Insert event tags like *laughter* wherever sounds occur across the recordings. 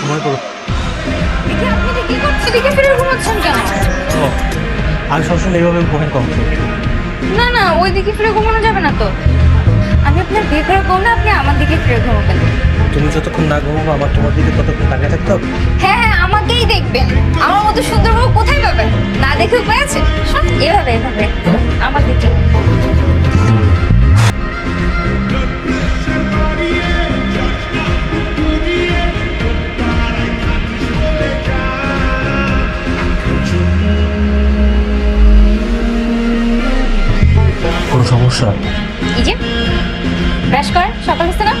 সময় করো। দেখি আপনি কি করছেন দিকে ফিরে ঘুমাচ্ছেন কেন? ও আমি সবসময় এইভাবে কম না না ওই দিকে ফিরে ঘুমানো যাবে না তো। আমি আপনার বিয়ে করে বলব না আপনি আমার দিকে ফিরে ঘুমাবেন। তুমি যতক্ষণ না ঘুমাবো আমার তোমার দিকে ততক্ষণ তাকিয়ে থাকতে হবে। হ্যাঁ হ্যাঁ আমাকেই দেখবেন। আমার মতো সুন্দর বউ কোথায় পাবেন? না দেখে উপায় আছে? শোন, এভাবে এভাবে। আমার দিকে। সমস্যা? এই যে ব্রাশ করেন সকাল হচ্ছে না?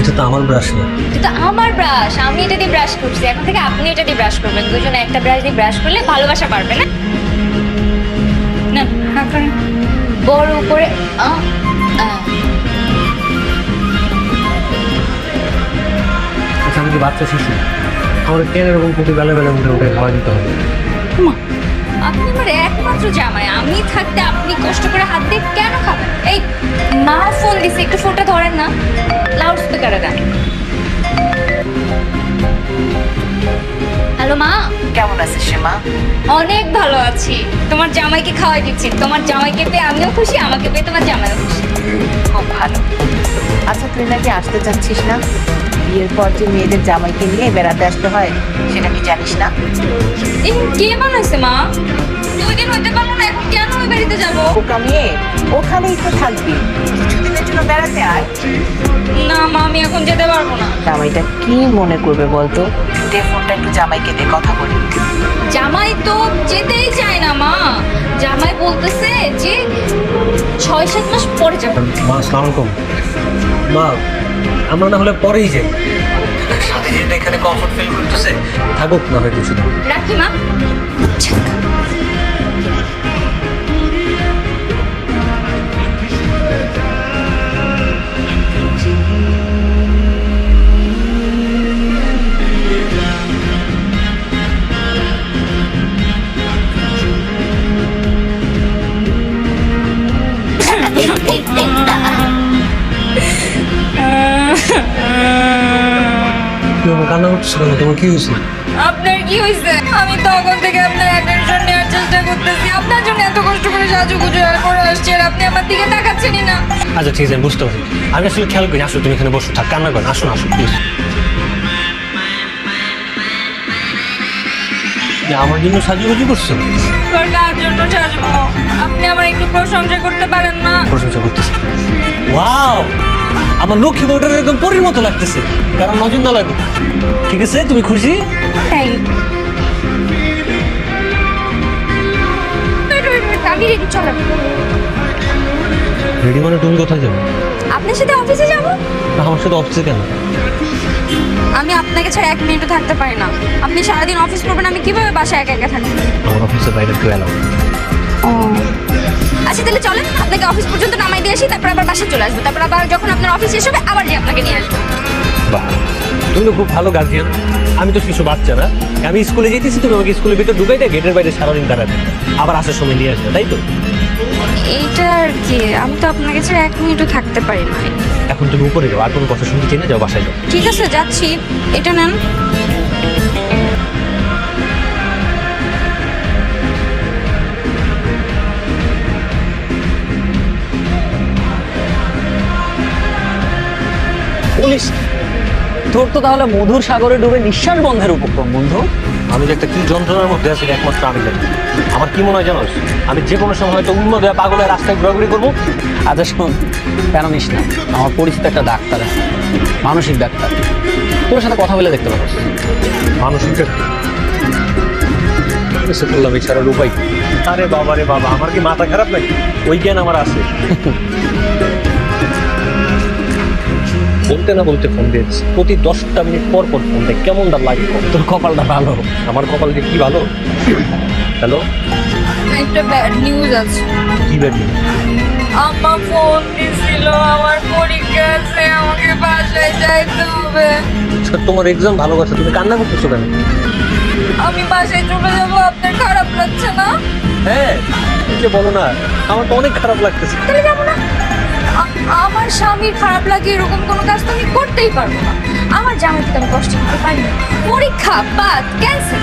এটা তো আমার ব্রাশ না। এটা তো আমার ব্রাশ আমি এটা দিয়ে ব্রাশ করছি। এখন থেকে আপনি এটা দিয়ে ব্রাশ করবেন। দুজনে একটা ব্রাশ দিয়ে ব্রাশ করলে ভালোবাসা পারবে না? না হাঁ করেন। বড় উপরে। আচ্ছা আমি কি বাচ্চা শিশু? আমার কেন এরকম প্রতি বেলা বেলা উঠে উঠে খাওয়া দিতে হবে মা, আপনি আমার একমাত্র জামাই। আমি থাকতে আপনি কষ্ট করে হাত দিয়ে কেন খাবেন? এই মা ফোন দিছে একটু ফোনটা ধরেন না। লাউড স্পিকারে দেন। হ্যালো মা? কেমন আছিস মা? অনেক ভালো আছি। তোমার জামাইকে খাওয়াই দিচ্ছি। তোমার জামাইকে পেয়ে আমিও খুশি আমাকে পেয়ে তোমার জামাইও খুশি। খুব ভালো। আচ্ছা তুই নাকি আসতে চাচ্ছিস না? বিয়ের পর যে মেয়েদের জামাইকে নিয়ে বেড়াতে আসতে হয় সেটা কি জানিস না? কে বানাইছে মা? দুই দিন হইতে পারল না এখন কেন ওই বাড়িতে যাব? ওকা মেয়ে ওখানেই তো থাকবি। কিছুদিনের জন্য বেড়াতে আয়। না মা আমি এখন যেতে পারব না। জামাইটা কি মনে করবে বলতো? দে ফোনটা একটু জামাইকে দে কথা বলি। জামাই তো বলতেছে যে ছয় সাত মাস পরে যাবে। মা আসসালামু আলাইকুম। মা আমরা না হলে পরেই যাই। সাথে যেটা এখানে কমফোর্ট ফিল করতেছে। থাকুক না হয় কিছু রাখি মা। তুমি কান্না করতেছো কেন? তোমার কি হয়েছে? আপনার কি হয়েছে? আমি তখন থেকে আপনার অ্যাটেনশন নেওয়ার চেষ্টা করতেছি। আপনার জন্য এত কষ্ট করে সাজু গুজু করে আসছি আর আপনি আমার দিকে তাকাচ্ছেনই না। আচ্ছা ঠিক আছে আমি বুঝতে পারছি। আমি আসলে খেয়াল করি আসো তুমি এখানে বসো থাক কান্না করেন আসুন আসুন প্লিজ আমার জন্য সাজুগুজু করছ? তোর কার জন্য সাজবো? আপনি আমার একটু প্রশংসা করতে পারেন না? প্রশংসা করতেছে। ওয়াও আমার লক্ষ্মী বউটার একদম পরীর মতো লাগতেছে। কারণ নজর না লাগুক ঠিক আছে তুমি খুশি? তাই। আমি রেডি রেডি মানে তুমি কোথায় যাবে? আপনার সাথে অফিসে যাব? আমার সাথে অফিসে কেন? আমি আপনাকে ছাড়া এক মিনিটও থাকতে পারি না। আপনি সারাদিন অফিস করবেন আমি কীভাবে বাসায় একা একা থাকব? আমার অফিসের বাইরে একটু এলাও ও। আচ্ছা তাহলে চলেন আপনাকে অফিস পর্যন্ত নামাই দিয়ে আসি তারপর আবার বাসে চলে আসব। তারপর আবার যখন আপনার অফিস শেষ হবে আবার যে আপনাকে নিয়ে আসব। বাহ তুমি তো খুব ভালো গার্জিয়ান আমি তো শিশু বাচ্চা না। আমি স্কুলে যেতেছি তুমি আমাকে স্কুলের ভিতরে ঢুকাই দেয় গেটের বাইরে সারাদিন দাঁড়াবে। আবার আসার সময় নিয়ে আসবে তাই তো? এইটা আর কি আমি তো আপনাকে ছাড়া এক মিনিটও থাকতে পারি না এখন তুমি উপরে যাও আর কোনো কথা শুনতে চাই না যাও বাসায় যাও। ঠিক আছে যাচ্ছি। এটা নেন। পুলিশ। তোর তো তাহলে মধুর সাগরে ডুবে নিঃশ্বাস বন্ধের উপক্রম বন্ধু। আমি যে একটা কি যন্ত্রণার মধ্যে আছি একমাত্র আমি জানি। আমার কি মনে হয় জানোস? আমি যে কোনো সময় হয়তো উন্মাদ পাগলের রাস্তায় ঘোরাঘুরি করব। আচ্ছা শোন কেন নিস না? আমার পরিচিত একটা ডাক্তার আছে মানসিক ডাক্তার। তোর সাথে কথা বলে দেখতে পারো মানসিক এসে করলাম এছাড়ার উপায় আরে বাবা রে বাবা আমার কি মাথা খারাপ নাকি? ওই জ্ঞান আমার আছে। *laughs* বলতে না বলতে ফোন দিয়েছি। প্রতি দশটা মিনিট পর পর ফোন দেয় কেমন দাম লাগে তোর কপালটা ভালো? আমার কপাল যে কি ভালো? হ্যালো একটা ব্যাড নিউজ আছে। কি ব্যাপার আম্মা ফোন দিছিল আমার পরীক্ষা আছে আমাকে বাসায় যাইতে হবে। আচ্ছা, তোমার এক্সাম ভালো কথা তুমি কান্না করতেছো কেন? আমি বাসায় চলে যাব আপনার খারাপ লাগছে না? হ্যাঁ কি যে বলো না আমার তো অনেক খারাপ লাগতেছে। তাহলে যাব না। আমার স্বামীর খারাপ লাগে এরকম কোনো কাজ তো আমি করতেই পারব না। আমার জামাইকে আমি কষ্ট দিতে পারি না। পরীক্ষা বাদ ক্যান্সেল